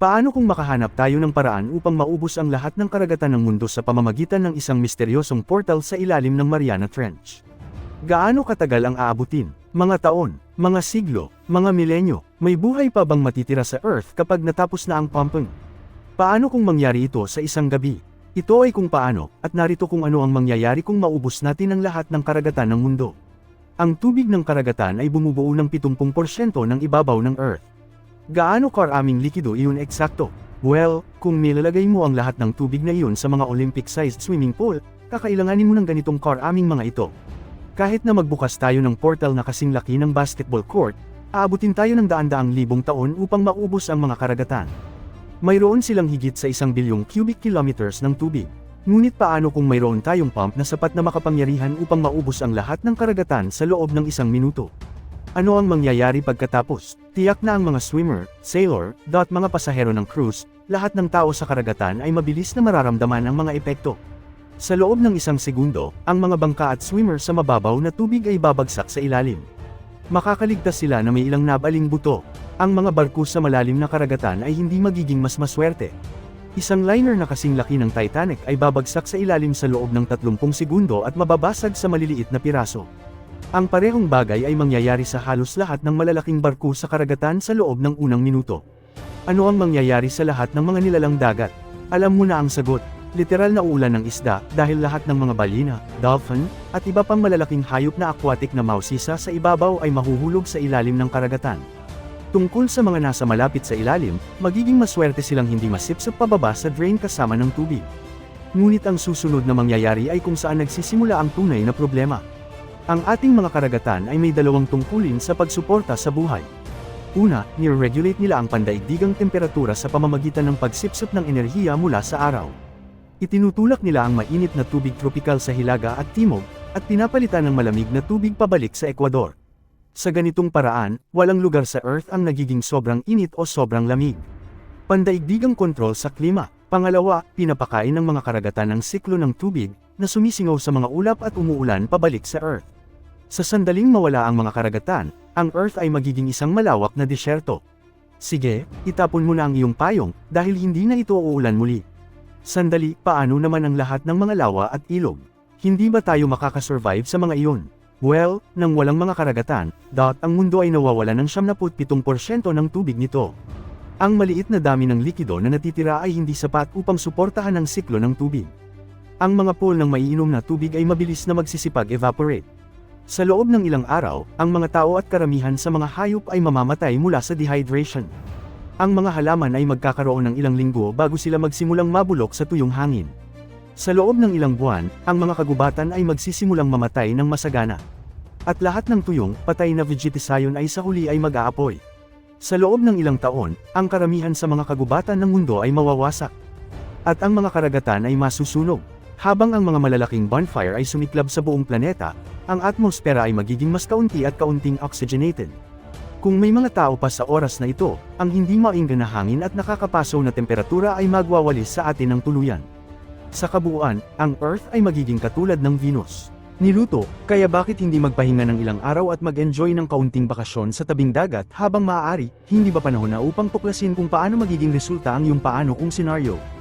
Paano kung makahanap tayo ng paraan upang maubos ang lahat ng karagatan ng mundo sa pamamagitan ng isang misteryosong portal sa ilalim ng Mariana Trench? Gaano katagal ang aabutin? Mga taon, mga siglo, mga milenyo, may buhay pa bang matitira sa Earth kapag natapos na ang pumping? Paano kung mangyari ito sa isang gabi? Ito ay kung paano, at narito kung ano ang mangyayari kung maubos natin ang lahat ng karagatan ng mundo. Ang tubig ng karagatan ay bumubuo ng 70% ng ibabaw ng Earth. Gaano karaming likido iyon eksakto? Well, kung nilalagay mo ang lahat ng tubig na iyon sa mga Olympic-sized swimming pool, kakailanganin mo ng ganitong karaming mga ito. Kahit na magbukas tayo ng portal na kasing laki ng basketball court, aabutin tayo ng daan-daang libong taon upang maubos ang mga karagatan. Mayroon silang higit sa isang bilyong cubic kilometers ng tubig. Ngunit paano kung mayroon tayong pump na sapat na makapangyarihan upang maubos ang lahat ng karagatan sa loob ng isang minuto? Ano ang mangyayari pagkatapos? Tiyak na ang mga swimmer, sailor, dot mga pasahero ng cruise, lahat ng tao sa karagatan ay mabilis na mararamdaman ang mga epekto. Sa loob ng isang segundo, ang mga bangka at swimmer sa mababaw na tubig ay babagsak sa ilalim. Makakaligtas sila na may ilang nabaling buto. Ang mga barko sa malalim na karagatan ay hindi magiging mas maswerte. Isang liner na kasing laki ng Titanic ay babagsak sa ilalim sa loob ng 30 segundo at mababasag sa maliliit na piraso. Ang parehong bagay ay mangyayari sa halos lahat ng malalaking barko sa karagatan sa loob ng unang minuto. Ano ang mangyayari sa lahat ng mga nilalang dagat? Alam mo na ang sagot. Literal na ulan ng isda dahil lahat ng mga balina, dolphin, at iba pang malalaking hayop na aquatic na mausisa sa ibabaw ay mahuhulog sa ilalim ng karagatan. Tungkol sa mga nasa malapit sa ilalim, magiging maswerte silang hindi masipsip pababa sa drain kasama ng tubig. Ngunit ang susunod na mangyayari ay kung saan nagsisimula ang tunay na problema. Ang ating mga karagatan ay may dalawang tungkulin sa pagsuporta sa buhay. Una, nire-regulate nila ang pandaigdigang temperatura sa pamamagitan ng pagsipsip ng enerhiya mula sa araw. Itinutulak nila ang mainit na tubig tropikal sa Hilaga at Timog, at pinapalitan ng malamig na tubig pabalik sa Ecuador. Sa ganitong paraan, walang lugar sa Earth ang nagiging sobrang init o sobrang lamig. Pandaigdigang kontrol sa klima. Pangalawa, pinapakain ng mga karagatan ng siklo ng tubig, na sumisingaw sa mga ulap at umuulan pabalik sa Earth. Sa sandaling mawala ang mga karagatan, ang Earth ay magiging isang malawak na disyerto. Sige, itapon mo na ang iyong payong, dahil hindi na ito uulan muli. Sandali, paano naman ang lahat ng mga lawa at ilog? Hindi ba tayo makakasurvive sa mga iyon? Well, nang walang mga karagatan, dot ang mundo ay nawawala ng 77% ng tubig nito. Ang maliit na dami ng likido na natitira ay hindi sapat upang suportahan ang siklo ng tubig. Ang mga pool ng maiinom na tubig ay mabilis na magsisipag-evaporate. Sa loob ng ilang araw, ang mga tao at karamihan sa mga hayop ay mamamatay mula sa dehydration. Ang mga halaman ay magkakaroon ng ilang linggo bago sila magsimulang mabulok sa tuyong hangin. Sa loob ng ilang buwan, ang mga kagubatan ay magsisimulang mamatay ng masagana. At lahat ng tuyong, patay na vegetation ay sa huli ay mag-aapoy. Sa loob ng ilang taon, ang karamihan sa mga kagubatan ng mundo ay mawawasak. At ang mga karagatan ay masusunog. Habang ang mga malalaking bonfire ay sumiklab sa buong planeta, ang atmosfera ay magiging mas kaunti at kaunting oxygenated. Kung may mga tao pa sa oras na ito, ang hindi mainggan na hangin at nakakapasaw na temperatura ay magwawalis sa atin ng tuluyan. Sa kabuuan, ang Earth ay magiging katulad ng Venus. Niluto, kaya bakit hindi magpahinga ng ilang araw at mag-enjoy ng kaunting bakasyon sa tabing dagat habang maaari, hindi ba panahon na upang tuklasin kung paano magiging resulta ang iyong paano kung senaryo?